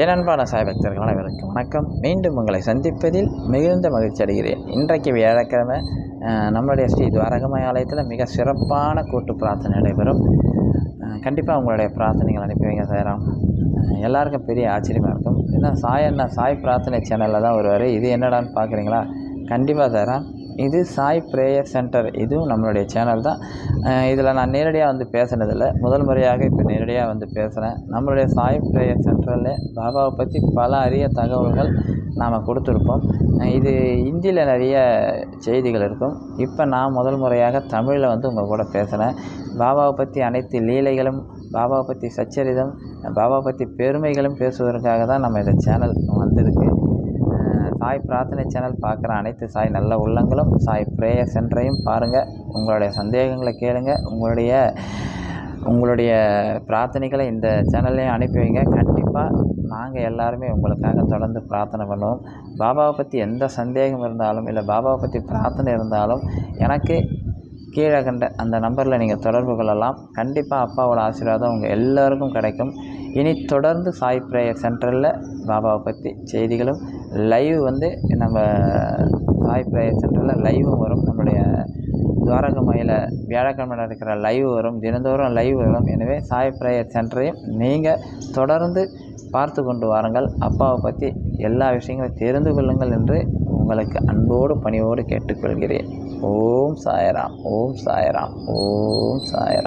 என் அன்பான சாய் அனைவருக்கும் வணக்கம். மீண்டும் உங்களை சந்திப்பதில் மிகுந்த மகிழ்ச்சி அடைகிறேன். இன்றைக்கு வியாழக்கிழமை நம்மளுடைய ஸ்ரீ துவாரகமய ஆலயத்தில் மிக சிறப்பான கூட்டு பிரார்த்தனை நடைபெறும். கண்டிப்பாக உங்களுடைய பிரார்த்தனைகள் அனுப்பி வைங்க சாராம் எல்லாருக்கும் பெரிய ஆச்சரியமாக இருக்கும். ஏன்னா சாய் அண்ணா சாய் பிரார்த்தனை சேனலில் தான் வருவார். இது என்னடான்னு பார்க்குறீங்களா கண்டிப்பாக சாராம் இது சாய் ப்ரேயர் சென்டர் இதுவும் நம்மளுடைய சேனல் தான். இதில் நான் நேரடியாக வந்து பேசுனதில்லை. முதல் முறையாக இப்போ நேரடியாக வந்து பேசுகிறேன் நம்மளுடைய சாய் ப்ரேயர் சென்டரில் பாபாவை பற்றி பல அரிய தகவல்கள் நாம் கொடுத்துருப்போம். இது ஹிந்தியில் நிறைய செய்திகள் இருக்கும். இப்போ நான் முதல் முறையாக தமிழில் வந்து உங்கள் கூட பேசுகிறேன் பாபாவை பற்றி அனைத்து லீலைகளும் பாபா பற்றி சச்சரிதம் பாபா பற்றி பெருமைகளும் பேசுவதற்காக தான் நம்ம இந்த சேனல் வந்திருக்கு. சாய் பிரார்த்தனை சேனல் பார்க்குற அனைத்து சாய் நல்ல உள்ளங்களும் சாய் ப்ரேயர் சென்டரையும் பாருங்கள் உங்களுடைய சந்தேகங்களை கேளுங்க. உங்களுடைய உங்களுடைய பிரார்த்தனைகளை இந்த சேனல்லையும் அனுப்பி வைங்க. கண்டிப்பாக நாங்கள் எல்லாருமே உங்களுக்காக தொடர்ந்து பிரார்த்தனை பண்ணுவோம். பாபாவை பற்றி எந்த சந்தேகம் இருந்தாலும் இல்லை பாபாவை பற்றி பிரார்த்தனை இருந்தாலும் எனக்கு கீழே கண்ட அந்த நம்பரில் நீங்கள் தொடர்பு கொள்ளலாம். கண்டிப்பாக அப்பாவோட ஆசீர்வாதம் உங்கள் எல்லாருக்கும் கிடைக்கும். இனி தொடர்ந்து சாய் ப்ரேயர் சென்டரில் பாபாவை பற்றி செய்திகளும் லைவ் வந்து நம்ம சாய் ப்ரேயர் சென்டரில் லைவும் வரும். நம்மளுடைய துவாரகமையில் வியாழக்கிழமை நடக்கிற லைவ் வரும். தினந்தோறும் லைவ் வரும். எனவே சாய் ப்ரேயர் சென்டரையும் நீங்கள் தொடர்ந்து பார்த்து கொண்டு வாருங்கள். அப்பாவை பற்றி எல்லா விஷயங்களும் தெரிந்து கொள்ளுங்கள் என்று உங்களுக்கு அன்போடு பணிவோடு கேட்டுக்கொள்கிறேன். ஓம் சாயராம் ஓம் சாயராம் ஓம் சாயராம்.